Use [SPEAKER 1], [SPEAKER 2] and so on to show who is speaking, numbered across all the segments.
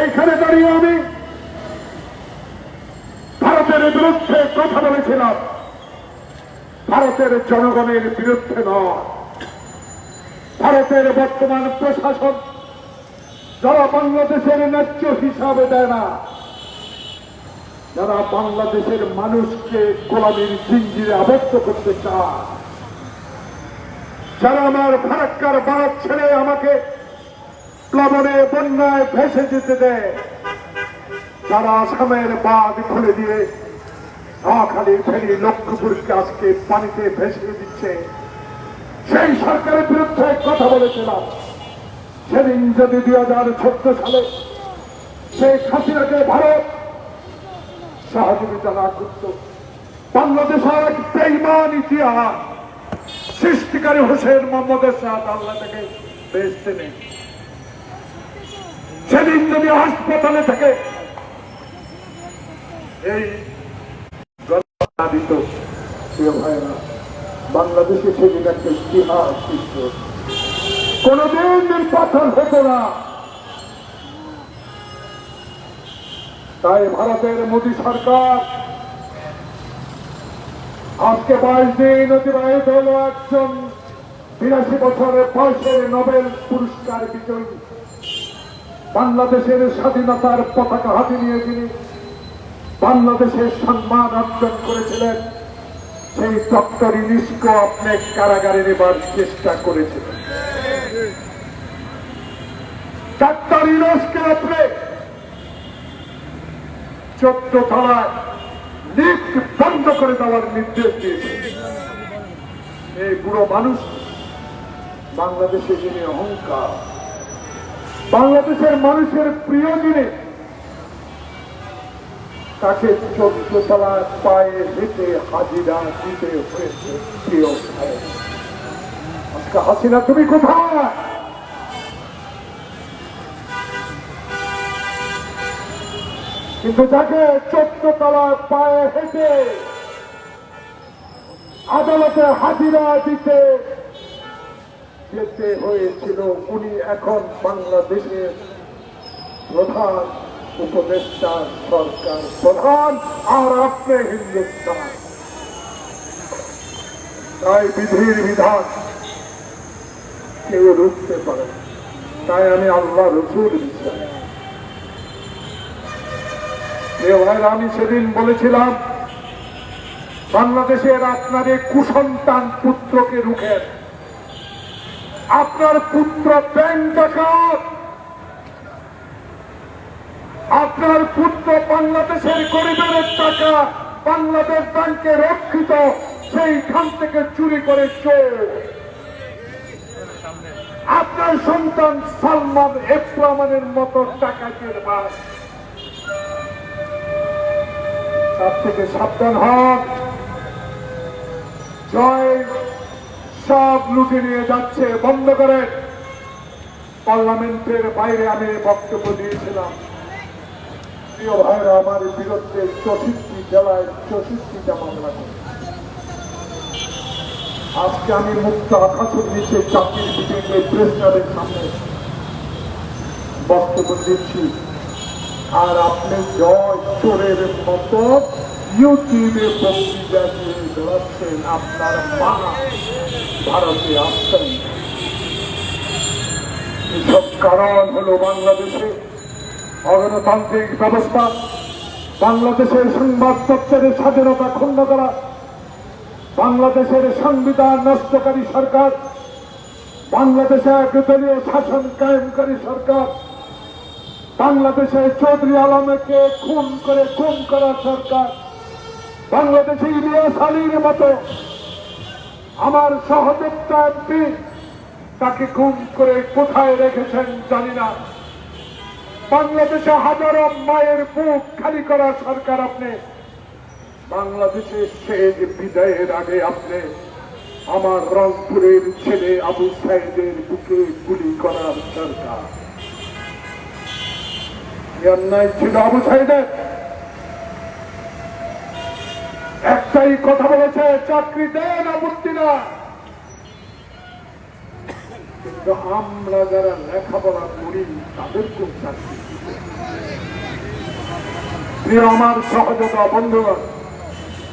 [SPEAKER 1] এইখানে দাঁড়িয়ে আমি ভারতের বিরুদ্ধে কথা বলেছিলাম। ভারতের জনগণের বিরুদ্ধে নয়। ভারতের বর্তমান প্রশাসন যারা বাংলাদেশের ন্যায্য হিসাবে দেয় না, যারা বাংলাদেশের মানুষকে গোলামীর জিঞ্জিরে আবদ্ধ করতে চায়, যারা আমার ফারাক্কার বাড়ার ছেড়ে আমাকে প্লাবনে বন্যায় ভেসে যেতে দেয় যারা আসামের বাঁধ খুলে দিয়ে নোয়াখালী ফেরি লক্ষ্মীপুরকে আজকে পানিতে ভেসে দিচ্ছে। সেই সরকারের বিরুদ্ধে কথা বলেছিলাম। সেদিন যদি দুই হাজার চোদ্দ সালে শেখ হাসিনাকে ভারত সহযোগিতা না করত, বাংলাদেশের এক বেইমান ইতিহাস, সৃষ্টিকারী হোসেন মোহাম্মদের সাথ আল্লাহ থেকে বেসতে নেই সেদিন যদি হাসপাতালে থেকে এই বাংলাদেশে সেদিন একটা ইতিহাস কোনদিন নির্বাচন হতো না। তাই ভারতের মোদী সরকার আজকে বাইশ দিন অতিবাহিত হল একজন বিরাশি বছরের বয়সের নোবেল পুরস্কার বিজয়ী। বাংলাদেশের স্বাধীনতার পতাকা হাতে নিয়ে যিনি বাংলাদেশের সম্মান অর্জন করেছিলেন। সেই ডক্টর ইনিস্কো আপনি কারাগারে নেবার চেষ্টা করেছিলেন। ডাক্তার ইউনুসকে আপনি চোদ্দ তলায় লিফট বন্ধ করে দেওয়ার নির্দেশ দিয়েছেন। এই বুড়ো মানুষ বাংলাদেশে যিনি অহংকার বাংলাদেশের মানুষের প্রিয় যিনি তাকে চোদ্দ তলায় পায়ে হেঁটে হাজিরা দিতে হয়েছে প্রিয় আজকে হাসিনা, তুমি কোথায়? কিন্তু যাকে চোদ্দ তলায় পায়ে হেঁটে আদালতে হাজিরা দিতে যেতে হয়েছিল। উনি এখন বাংলাদেশের প্রধান উপদেষ্টা সরকার প্রধান আর আপনি হিন্দুস্তান। তাই বিধির বিধান কেউ রুখতে পারে তাই আমি আল্লাহ রসুল বিশ্বাস আমি সেদিন বলেছিলাম, বাংলাদেশের আপনার কুসন্তান পুত্রকে রুখেন। আপনার পুত্র ব্যাংক ডাকাত আপনার পুত্র বাংলাদেশের গরিবের টাকা বাংলাদেশ ব্যাংকে রক্ষিত, সেইখান থেকে চুরি করে চোর। আপনার সন্তান সালমান এফরামানের মতো টাকাকের ভাই তার থেকে সাবধান হন। জয় সব লুটে নিয়ে যাচ্ছে, বন্ধ করে। পার্লামেন্টের বাইরে আমি বক্তব্য দিয়েছিলাম। প্রিয় ভাইরা, আমার বিরুদ্ধে চৌষট্টি জেলায় চৌষট্টিটা মামলা করে আজকে আমি মুক্ত আকাশের নিচে চাকরির মিটিংয়ে প্রেস সামনে বক্তব্য দিচ্ছি। আর আপনি জয় চোরের মতো ইউটিউবে বক্তৃতা দিয়ে বেড়াচ্ছেন আপনার মা ভারতে আসছেন এসব কারণ হলো বাংলাদেশে অগণতান্ত্রিক ব্যবস্থা, বাংলাদেশের সংবাদপত্রের স্বাধীনতা ক্ষুণ্ণ করা, বাংলাদেশের সংবিধান নষ্টকারী সরকার, বাংলাদেশে একদলীয় শাসন কায়েমকারী সরকার, বাংলাদেশে চৌধুরী আলমকে খুন করে, খুন করা সরকার, বাংলাদেশে ইলিয়াস আলীর মতো আমার সহযোগিতা এমপি তাকে খুন করে কোথায় রেখেছেন জানি না। বাংলাদেশে হাজারো মায়ের বুক খালি করা সরকার আপনি। বাংলাদেশের শেষ বিদায়ের আগে আপনি আমার রংপুরের ছেলে আবু সাইদের বুকে গুলি করার সরকার ছিল আবু সাইদের। একটাই কথা বলেছে, চাকরি দেন আপত্তি না কিন্তু আমরা যারা লেখাপড়া করি তাদের কোন চাকরি? আমার সহযোগা বন্ধুগণ,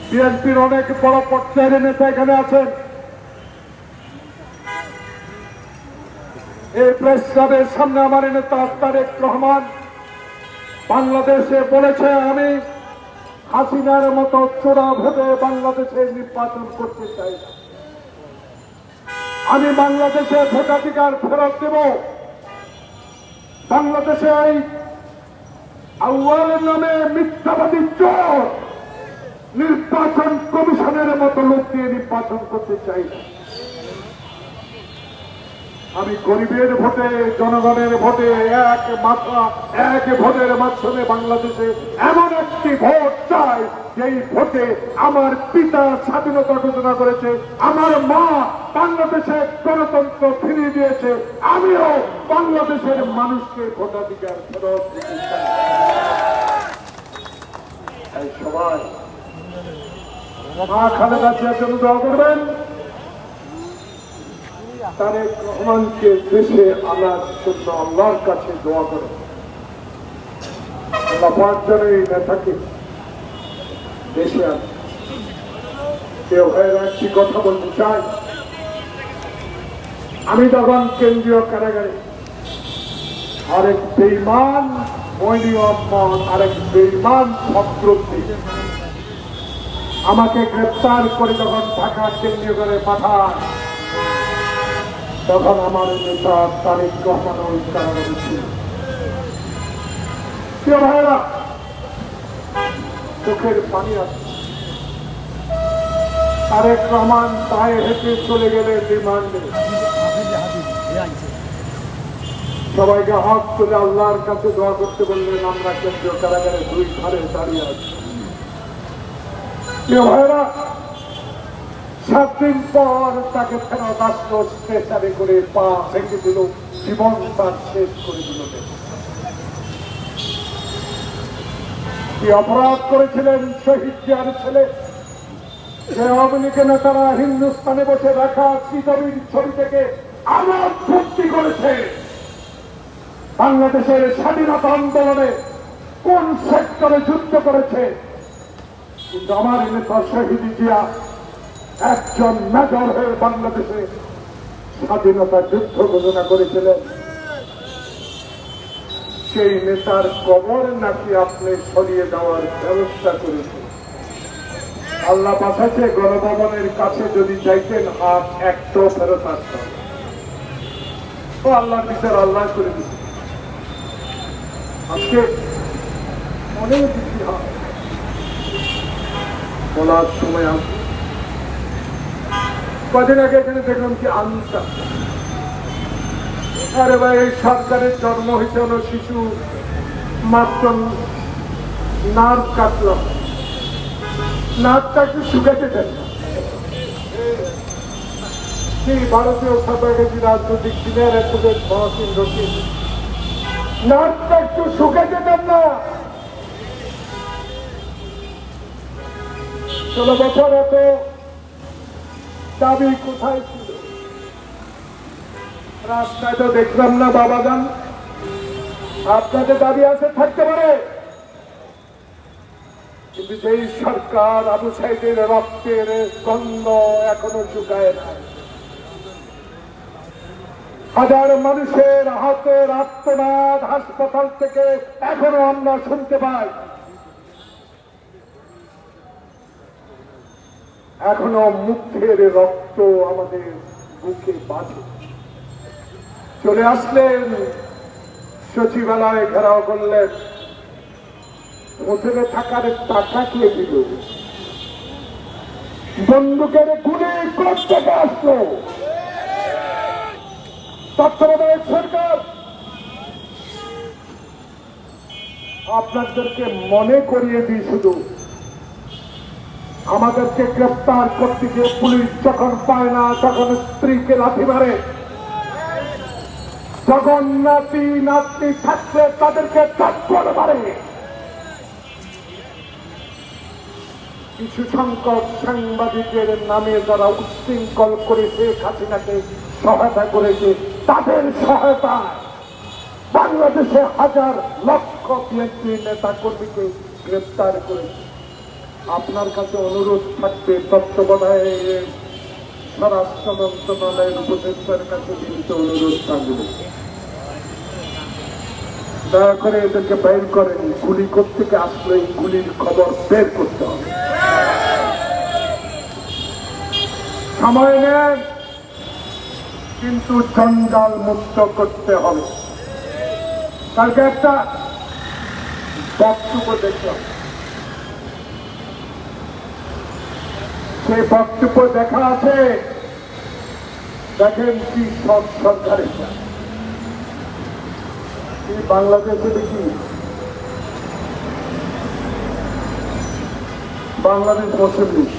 [SPEAKER 1] বিএনপির অনেক বড় পর্যায়ের নেতা এখানে আছেন। এই প্রেস ক্লাবের সামনে আমার নেতা তারেক রহমান বাংলাদেশে বলেছে, আমি হাসিনার মতো চোরা ভেবে বাংলাদেশে নির্বাচন করতে চাই না। আমি বাংলাদেশে ভোটাধিকার ফেরত দেব। বাংলাদেশে এই আউয়ালের নামে মিথ্যাবাদী চোর নির্বাচন কমিশনের মতো লোক দিয়ে নির্বাচন করতে চাই না। আমি গরিবের ভোটে, জনগণের ভোটে, এক মাথা, এক ভোটের মাধ্যমে বাংলাদেশে এমন একটি ভোট চাই, যেই ভোটে আমার পিতা স্বাধীনতা ঘোষণা করেছে, আমার মা বাংলাদেশে গণতন্ত্র ফিরিয়ে দিয়েছে, আমিও বাংলাদেশের মানুষকে ভোটাধিকার ফেরত সবাই, মা খালেদা জিয়ার জন্য দোয়া করবেন। তারেক রহমানকে দেশে আনার জন্য আল্লাহর কাছে দোয়া করে। আল্লাহ পাঁচজন এই নেতাকে দেশে আন। কেউ কথা বলতে চাই আমি তখন কেন্দ্রীয় কারাগারে আরেক বেইমান মৈনী মোহাম্মদ আরেক বেইমান ভদ্রদ্বীপ আমাকে গ্রেপ্তার করে যখন ঢাকা কেন্দ্রীয় করে পাঠায় তখন আমার নেতা রহমান ভাইরা চোখের পানি তারেক রহমান পায়ে হেঁটে চলে গেলে রিমান্ডে সবাইকে হাত তুলে আল্লাহর কাছে দোয়া করতে বললেন, আমরা কেন্দ্রীয় কারাগারে দুই ধারে দাঁড়িয়ে আছি। ভাইরা সাত পর তাকে ফেরত আসলো, স্টেশনে করে পা ভেঙে দিল, জীবন তার শেষ করে দিল কি অপরাধ করেছিলেন শহীদ জিয়ার ছেলে? আওয়ামী লীগের নেতারা হিন্দুস্তানে বসে রাখা শ্রীদেবীর ছবি থেকে আমার ভর্তি করেছে। বাংলাদেশের স্বাধীনতা আন্দোলনে কোন সেক্টরে যুদ্ধ করেছে? কিন্তু আমার নেতা শহীদ জিয়া একজন মেজর হয়ে বাংলাদেশে স্বাধীনতা যুদ্ধ ঘোষণা করেছিলেন। সেই নেতার কবর নাকি আপনি সরিয়ে দেওয়ার ব্যবস্থা করেছেন। আল্লাহ বাঁচাচ্ছে গণভবনের কাছে যদি চাইতেন হাত একটাও ফেরত আসতাম ও আল্লাহ বিচার আল্লাহ করে দিচ্ছে আজকে অনেক হয় বলার সময় আসবে। কদিন আগে এখানে দেখলাম কি আনসার আরে ভাই, এই সরকারের জন্ম হয়েছে হলো শিশু, মাত্র নার্ভ কাটল। নার্ভটা একটু শুকাতে দেন। সেই ভারতীয় সরকারের রাজনৈতিক দিনের একটু মহাসিন রকিব নার্ভটা একটু শুকাতে দেন না। ষোলো বছর এত দাবি কোথায় ছিল? রাস্তায় তো দেখলাম না বাবা যান আপনাদের দাবি আছে, থাকতে পারে। কিন্তু যেই সরকার আবু সাইদের রক্তের গন্ধ এখনও শুকায় না হাজার মানুষের হাতের আত্মনাদ হাসপাতাল থেকে এখনও আমরা শুনতে পাই। এখনও মুখের রক্ত আমাদের বুকে বাঁধে। চলে আসলেন, সচিবালয়ে ঘেরাও করলেন। হোটেলে থাকার টাকা কে দিল? বন্দুকের গুলি থেকে আসলো? তত্ত্বাবধায়ক সরকার, আপনাদেরকে মনে করিয়ে দিই শুধু। আমাদেরকে গ্রেপ্তার করতে গিয়ে পুলিশ যখন পায় না, তখন স্ত্রীকে লাথি মারে। যখন নাতি, নাতনি থাকলে তাদেরকে মারে কিছু সংখ্যক সাংবাদিকের নামে যারা উচ্ছৃঙ্খল করে শেখ হাসিনাকে সহায়তা করেছে, তাদের সহায়তা। বাংলাদেশে হাজার লক্ষ বিএনপি নেতা কর্মীকে গ্রেপ্তার করেছে। আপনার কাছে অনুরোধ থাকবে তত্ত্বাবধায়ক স্বরাষ্ট্র মন্ত্রণালয়ের উপদেষ্টার কাছে কিন্তু অনুরোধ থাকবে। দয়া করে এদেরকে বের করেন গুলি থেকে আসলে এই গুলির খবর বের করতে হবে। সময় নেন, কিন্তু জঞ্জাল মুক্ত করতে হবে। কালকে একটা বক্তব্য দেখলাম। সেই বক্তব্য দেখা আছে। দেখেন কি সব সরকার এটা এই বাংলাদেশে দেখি? বাংলাদেশ মুসলিম লীগ।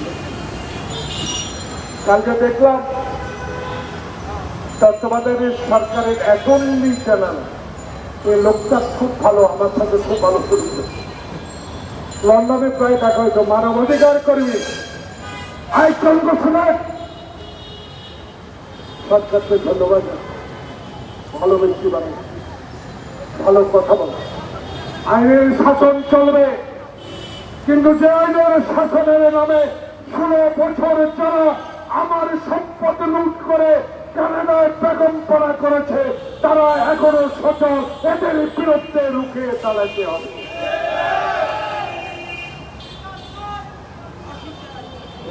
[SPEAKER 1] কালকে দেখলাম তত্ত্বাবধানের সরকারের অ্যাটর্নি জেনারেল এই লোকটা খুব ভালো, আমার সাথে খুব ভালো পরিচিত লন্ডনে প্রায় দেখা হয়তো মানবাধিকার কর্মী। আইকন ঘোষণা সরকারকে ধন্যবাদ। ভালো ব্যক্তি বানিয়ে ভালো কথা বলে। আইনের শাসন চলবে। কিন্তু যে আইনের শাসনের নামে ষোলো বছর যারা আমার সম্পদ লুট করে কানাডায় বেগম পড়া করেছে, তারা এখনও সচল। এদের বিরুদ্ধে রুখে দাঁড়াতে হবে।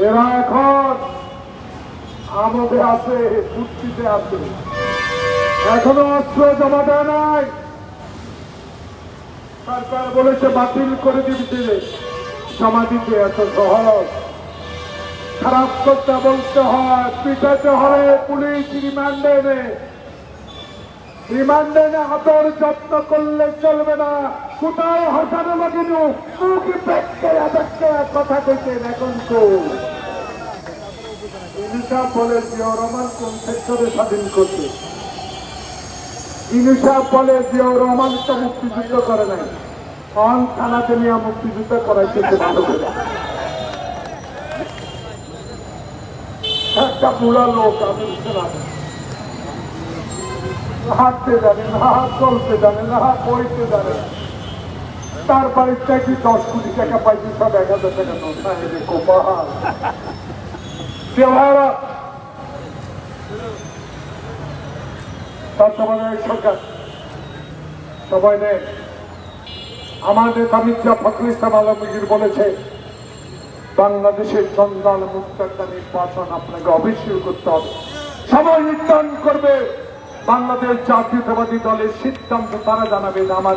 [SPEAKER 1] এরা এখন আমদে আছে ফুর্তিতে আছে। এখনও অস্ত্র জমা দেয় নাই। সরকার বলেছে বাতিল করে দিতে জমা দিতে এত সহজ। খারাপ করতে বলতে হয়, পিটাতে হবে পুলিশ রিমান্ডে এনে। রিমান্ডে এনে আদর যত্ন করলে চলবে না। কোথাও হাসানো লাগিনু? কথা কইছেন এখন তো। ইনিশা বলে জিয়াউর রহমান কোন সেক্টরে স্বাধীন করছে ইনিশা বলে জিয়াউর রহমান তো মুক্তিযুদ্ধ করে নাই। অন থানাতে নিয়ে মুক্তিযুদ্ধ করাইছে একটা বুড়া লোক আমি হাঁটতে জানে না হাত চলতে জানে না হাত বইতে জানে তার বাড়ির থেকে দশ কোটি টাকা পাইছে, সব এক হাজার টাকা নোট না আমার বলেছে, বাংলাদেশের জঞ্জাল মুক্ত নির্বাচন আপনাকে অবশ্যই করতে হবে। সময় নির্ধারণ করবে, বাংলাদেশ জাতীয়তাবাদী দলের সিদ্ধান্ত তারা জানাবেন আমার